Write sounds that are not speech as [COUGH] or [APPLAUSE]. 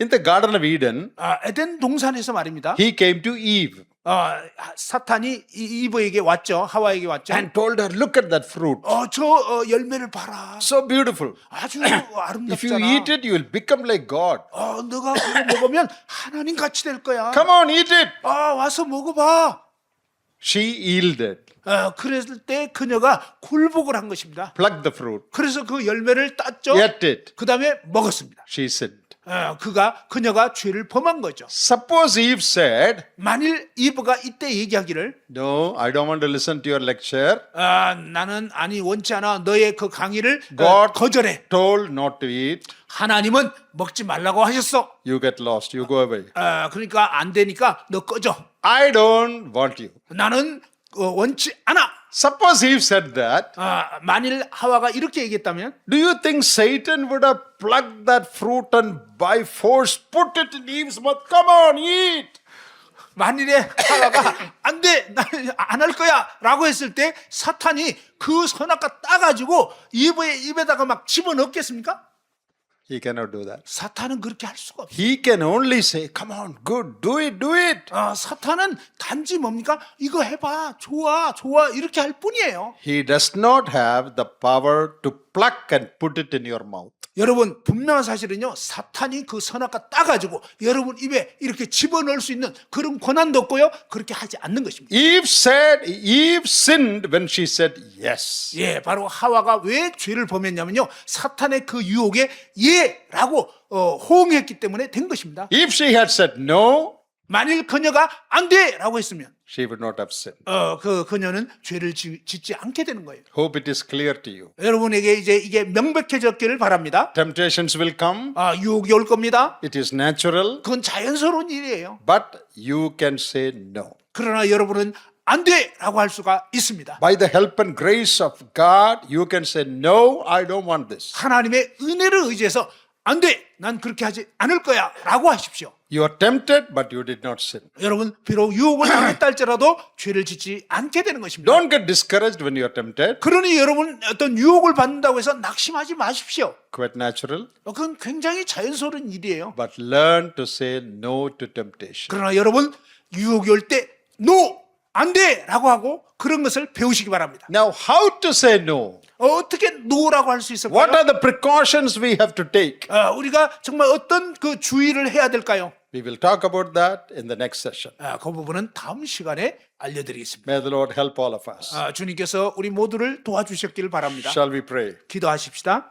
In the Garden of Eden, 아, 에덴 동산에서 말입니다. he came to Eve 아, 사탄이 이- 이브에게 왔죠. 하와에게 왔죠. and told her, Look at that fruit. 어, 저 어, 열매를 봐라. So beautiful. 아주 If you 아름답잖아. eat it, you will become like God. 어, 너가 그거 먹으면 하나님 같이 될 거야. Come on, eat it. 아, 와서 먹어봐. She yielded, 어, 그랬을 때 그녀가 굴복을 한 것입니다. plucked the fruit, 그래서 그 열매를 땄죠. ate it. 그 다음에 먹었습니다. She sinned. 어, 그가 그녀가 죄를 범한 거죠. Suppose Eve said, 만일 이브가 이때 얘기하기를 No, I don't want to listen to your lecture. 아, 나는 아니 원치 않아 너의 그 강의를 어, God 거절해. told not to eat. 하나님은 먹지 말라고 하셨어. You get lost. You go away. 아, 그러니까 안 되니까 너 꺼져. I don't want you. 나는 어, 원치 않아. Suppose Eve said that. 아, 만일 하와가 이렇게 얘기했다면 Do you think Satan would have plucked that fruit and by force put it in Eve's mouth? Come on, eat. 만일에 하와가 안 돼, 안할 거야 라고 했을 때 사탄이 그 선악과 따가지고 이브의 입에다가 막 집어넣겠습니까? He cannot do that. 사탄은 그렇게 할 수가 없어요. He can only say, Come on, good, do it, do it. 아, 사탄은 단지 뭡니까? 이거 해봐, 좋아, 좋아 이렇게 할 뿐이에요. He does not have the power to pluck and put it in your mouth. 여러분 분명한 사실은요 사탄이 그 선악과 따가지고 여러분 입에 이렇게 집어넣을 수 있는 그런 권한도 없고요 그렇게 하지 않는 것입니다. Eve said, Eve sinned when she said yes. 예, 바로 하와가 왜 죄를 범했냐면요 사탄의 그 유혹에 예라고 어, 호응했기 때문에 된 것입니다. If she had said no, 만일 그녀가 안 돼라고 했으면 she would not have sinned. 어, 그 그녀는 죄를 지, 짓지 않게 되는 거예요. Hope it is clear to you. 여러분에게 이제 이게 명백해졌기를 바랍니다. Temptations will come, 아, 유혹이 올 겁니다. it is natural, 그건 자연스러운 일이에요. but you can say no. 그러나 여러분은 안 돼라고 할 수가 있습니다. By the help and grace of God, you can say, No, I don't want this. 하나님의 은혜를 의지해서 안 돼, 난 그렇게 하지 않을 거야라고 하십시오. You are tempted, but you did not sin. 여러분 비록 유혹을 당했다 할지라도 [COUGHS] 죄를 짓지 않게 되는 것입니다. Don't get discouraged when you are tempted. 그러니 여러분 어떤 유혹을 받는다고 해서 낙심하지 마십시오. Quite natural, 어, 그건 굉장히 자연스러운 일이에요. but learn to say no to temptation. 그러나 여러분 유혹이 올때 노, 안 돼라고 하고 그런 것을 배우시기 바랍니다. Now, how to say no? 어, 어떻게 노라고 할 수 있을까요? What are the precautions we have to take? 어, 우리가 정말 어떤 그 주의를 해야 될까요? We will talk about that in the next session. 아, 그 부분은 다음 시간에 알려드리겠습니다. May the Lord help all of us. 아, 주님께서 우리 모두를 도와주셨기를 바랍니다. Shall we pray? 기도하십시다.